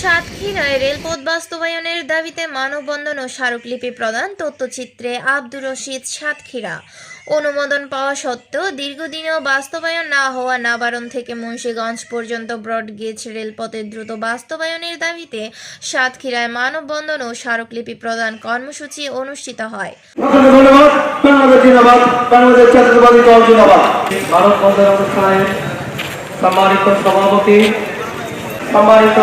সাতক্ষীরায় রেলপথ বাস্তবায়নের দাবিতে মানববন্ধন ও স্মারকলিপি প্রদান তথ্যচিত্রে আব্দুর রশিদ সাতক্ষীরা। অনুমোদন পাওয়া সত্ত্বেও দীর্ঘদিনেও বাস্তবায়ন না হওয়া নাবারণ থেকে মুন্সীগঞ্জ পর্যন্ত ব্রডগেজ রেলপথের দ্রুত বাস্তবায়নের দাবিতে সাতক্ষীরায় মানববন্ধন ও স্মারকলিপি প্রদান কর্মসূচি অনুষ্ঠিত হয়। সম্মানিত সভাপতি সম্মানিত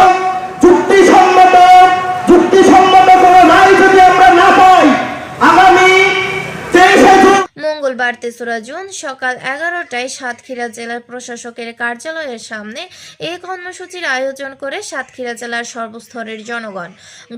মঙ্গলবার তেসরা জুন সকাল এগারোটায় সাতক্ষীরা জেলার প্রশাসকের কার্যালয়ের সামনে এই কর্মসূচির আয়োজন করে সাতক্ষীরা জেলার সর্বস্তরের জনগণ।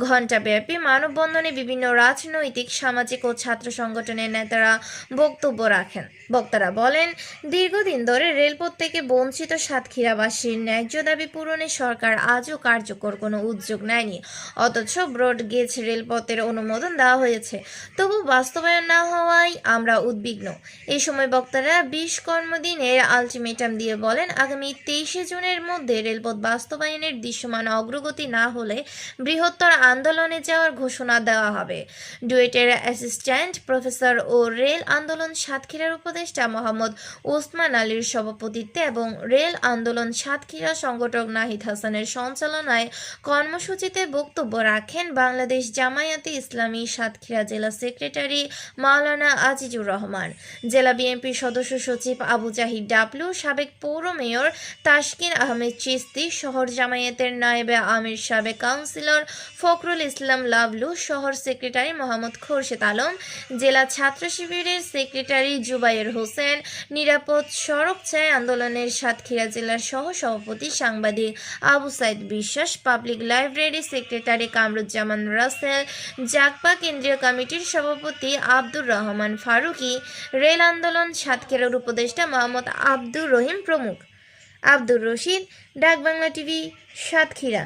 ঘণ্টাব্যাপী মানববন্ধনে বিভিন্ন রাজনৈতিক, সামাজিক ও ছাত্র সংগঠনের নেতারা বক্তব্য রাখেন। বক্তারা বলেন, দীর্ঘদিন ধরে রেলপথ থেকে বঞ্চিত সাতক্ষীরাবাসীর ন্যায্য দাবি পূরণে সরকার আজও কার্যকর কোনো উদ্যোগ নেয়নি। অথচ ব্রডগেজ রেলপথের অনুমোদন দেওয়া হয়েছে। তবু বাস্তবায়ন না হওয়ায় আমরা উদ্বিগ্ন। এই সময় বক্তারা বিশ কর্মদিনের আলটিমেটাম দিয়ে বলেন, আগামী তেইশে জুনের মধ্যে রেলপথ বাস্তবায়নের দৃশ্যমান অগ্রগতি না হলে বৃহত্তর আন্দোলনে যাওয়ার ঘোষণা দেওয়া হবে। ডুয়েটের অ্যাসিস্ট্যান্ট প্রফেসর ও রেল আন্দোলন সাতক্ষীরার উপদেষ্টা মোহাম্মদ ওসমান আলীর সভাপতিত্বে এবং রেল আন্দোলন সাতক্ষীরা সংগঠক নাহিদ হাসানের সঞ্চালনায় কর্মসূচিতে বক্তব্য রাখেন বাংলাদেশ জামায়াতে ইসলামী সাতক্ষীরা জেলা সেক্রেটারি মাওলানা আজিজুর রহমান। জেলা বিএনপির সদস্য সচিব আবু জাহিদ ডাবলু, সাবেক পৌর মেয়র তাসকিন আহমেদ চিস্তি শহর জামায়াতের নায়েবে আমির, সাবেক কাউন্সিলর ফখরুল ইসলাম লাভলু শহর সেক্রেটারি মোহাম্মদ খোরশেদ আলম, জেলা ছাত্র শিবিরের সেক্রেটারি জুবাইর হোসেন, নিরাপদ সড়ক চায় আন্দোলনের সাতক্ষীরা জেলার সহ সভাপতি সাংবাদিক Abu Saeed Biswas, public library secretary Kamruzzaman Rasel Jakpa কেন্দ্রীয় কমিটির সভাপতি আব্দুর রহমান ফারুকী রেল আন্দোলন সাতক্ষীরার উপদেষ্টা মোহাম্মদ আব্দুর রহিম প্রমুখ। আব্দুর রশিদ ডাক বাংলা টিভি সাতক্ষীরা।